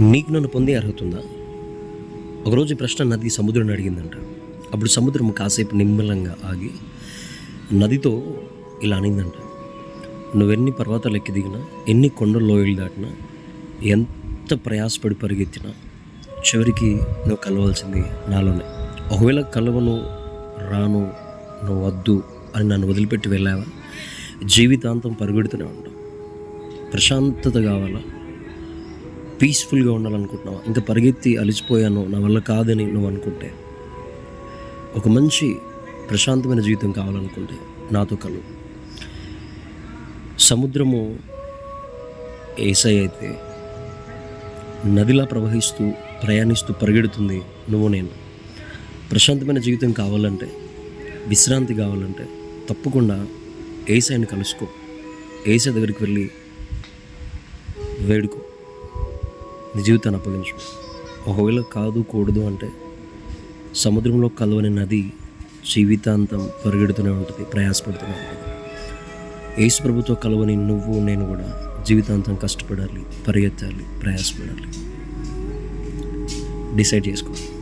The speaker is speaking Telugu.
నీకు నన్ను పొందే అర్హత ఉందా ఒకరోజు ప్రశ్న నది సముద్రం అడిగిందంట. అప్పుడు సముద్రం కాసేపు నిమ్మలంగా ఆగి నదితో ఇలా అనిందంట. నువ్వెన్ని పర్వతాలు ఎక్కి దిగినా ఎన్ని కొండల లోయలు దాటినా ఎంత ప్రయాసపడి పరిగెత్తినా చివరికి నువ్వు కలవాల్సింది నాలోనే. ఒకవేళ కలవను రాను నువ్వు వద్దు అని నన్ను వదిలిపెట్టి వెళ్ళావా? జీవితాంతం పరిగెడుతూనే ఉంటావు. ప్రశాంతత కావాలా? పీస్ఫుల్గా ఉండాలనుకుంటున్నావా? ఇంకా పరిగెత్తి అలిసిపోయాను నా వల్ల కాదని నువ్వు అనుకుంటే. ఒక మంచి ప్రశాంతమైన జీవితం కావాలనుకుంటే నాతో కలు. సముద్రము ఏసై అయితే నదిలా ప్రవహిస్తూ ప్రయాణిస్తూ పరిగెడుతుంది నువ్వు నేను. ప్రశాంతమైన జీవితం కావాలంటే విశ్రాంతి కావాలంటే తప్పకుండా ఏసైని కలుసుకో. ఏసై దగ్గరికి వెళ్ళి వేడుకో. నీ జీవితాన్ని అప్పగించు. ఒకవేళ కాదు కూడదు అంటే సముద్రంలో కలవని నది జీవితాంతం పరిగెడుతూనే ఉంటుంది ప్రయాసపడుతూనే ఉంటుంది. యేసు ప్రభుతో కలవని నువ్వు నేను కూడా జీవితాంతం కష్టపడాలి పరిగెత్తాలి ప్రయాసపడాలి. డిసైడ్ చేసుకోవాలి